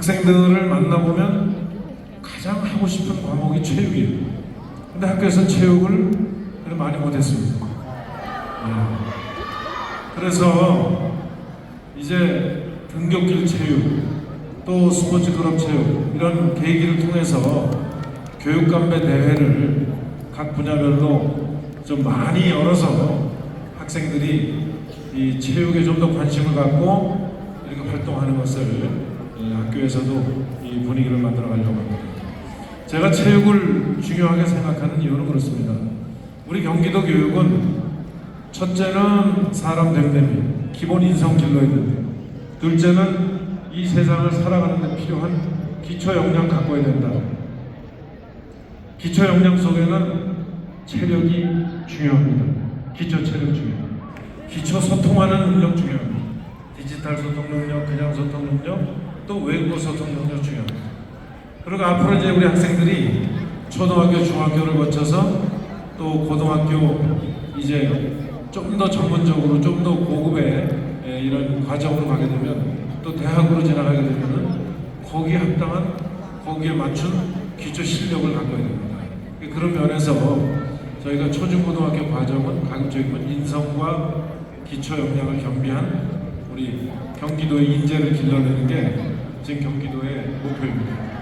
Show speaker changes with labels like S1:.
S1: 학생들을 만나보면 가장 하고 싶은 과목이 체육이에요. 근데 학교에서 체육을 많이 못했습니다. 예. 그래서 이제 등굣길 체육, 또 스포츠 클럽 체육 이런 계기를 통해서 교육감배 대회를 각 분야별로 좀 많이 열어서 학생들이 이 체육에 좀 더 관심을 갖고 이렇게 활동하는 것을 이 학교에서도 이 분위기를 만들어 가려고 합니다. 제가 체육을 중요하게 생각하는 이유는 그렇습니다. 우리 경기도 교육은 첫째는 사람 됨됨이 기본 인성 길러야 된다. 둘째는 이 세상을 살아가는 데 필요한 기초 역량 갖고 야 된다. 기초 역량 속에는 체력이 중요합니다. 기초 체력 중요합니다. 기초 소통하는 능력 중요합니다. 디지털 소통 능력, 그냥 소통 능력, 또 외국어 소통 능력 중요합니다. 그리고 앞으로 이제 우리 학생들이 초등학교, 중학교를 거쳐서 또 고등학교 이제 좀 더 전문적으로 좀 더 고급의 예, 이런 과정으로 가게 되면 또 대학으로 지나가게 되면은 거기에 합당한 거기에 맞춘 기초 실력을 갖고야 됩니다. 그런 면에서 저희가 초중고등학교 과정은 가급적이면 인성과 기초 역량을 겸비한 우리 경기도의 인재를 길러내는 게 지금 경기도의 목표입니다.